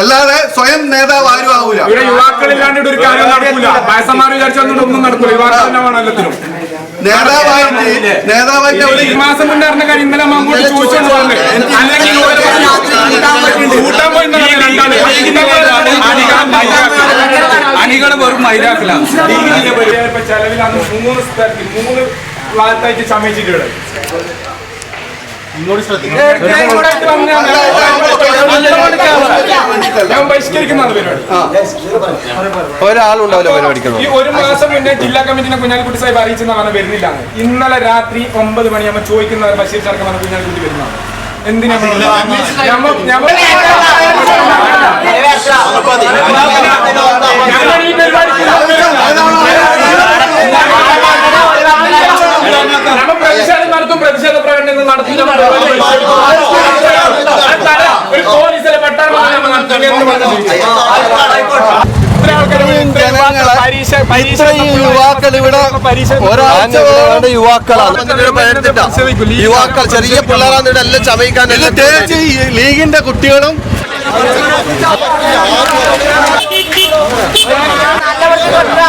അല്ലാതെ സ്വയം നേതാവ് ആരും ആവൂല. ഇവിടെ യുവാക്കളില്ലാണ്ട് ഒരു കാര്യം നടക്കൂല. വയസ്സന്മാർ വിചാരിച്ചൊന്നും ഒന്നും നടക്കൂല. യുവാക്കൾ തന്നെ വേണം എല്ലാത്തിനും. നേതാവായിട്ട് നേതാവായിട്ട് ഒരു മാസം കാര്യം ഇന്നലെ ചോദിച്ചോണ്ട് അല്ലെങ്കിൽ കൂട്ടാൻ പോയി. അണികൾ വെറും മൈരാക്കിലാണ് ചെലവിൽ അന്ന് മൂന്ന് സ്ഥലത്തിൽ മൂന്ന് ഭാഗത്തായിട്ട് ചമയിച്ചിട്ടുണ്ട് ഞാൻ ബഹിഷ്കരിക്കുന്നതാണ് പരിപാടി ഒരാളുണ്ടാവില്ല പരിപാടിക്കുന്നു ഈ ഒരു മാസം മുന്നേ ജില്ലാ കമ്മിറ്റിനെ കുഞ്ഞാലിക്കുട്ടി സാഹിബ് അറിയിച്ചെന്നാണ് വരുന്നില്ല ഇന്നലെ രാത്രി ഒമ്പത് മണിയാകുമ്പോൾ ചോദിക്കുന്നവർ ബഷീർ ചടക്കമാണ് കുഞ്ഞാലിക്കുട്ടി വരുന്നതാണ് എന്തിനാ ഞങ്ങൾ ഈ പരിപാടിക്ക് പ്രതിഷേധം നടത്തും പ്രതിഷേധ പ്രകടനങ്ങൾ നടത്തില്ല ഇത്രയും യുവാക്കൾ ഇവിടെ ഒരാഴ്ച ഒരാഴ്ച യുവാക്കളാണ് യുവാക്കൾ ചെറിയ പിള്ളേരാണ്. ഇവിടെ എല്ലാം ചമയിക്കാൻ ലീഗിന്റെ കുട്ടികളും നല്ല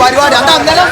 പരിപാടി അതാ അന്നേരം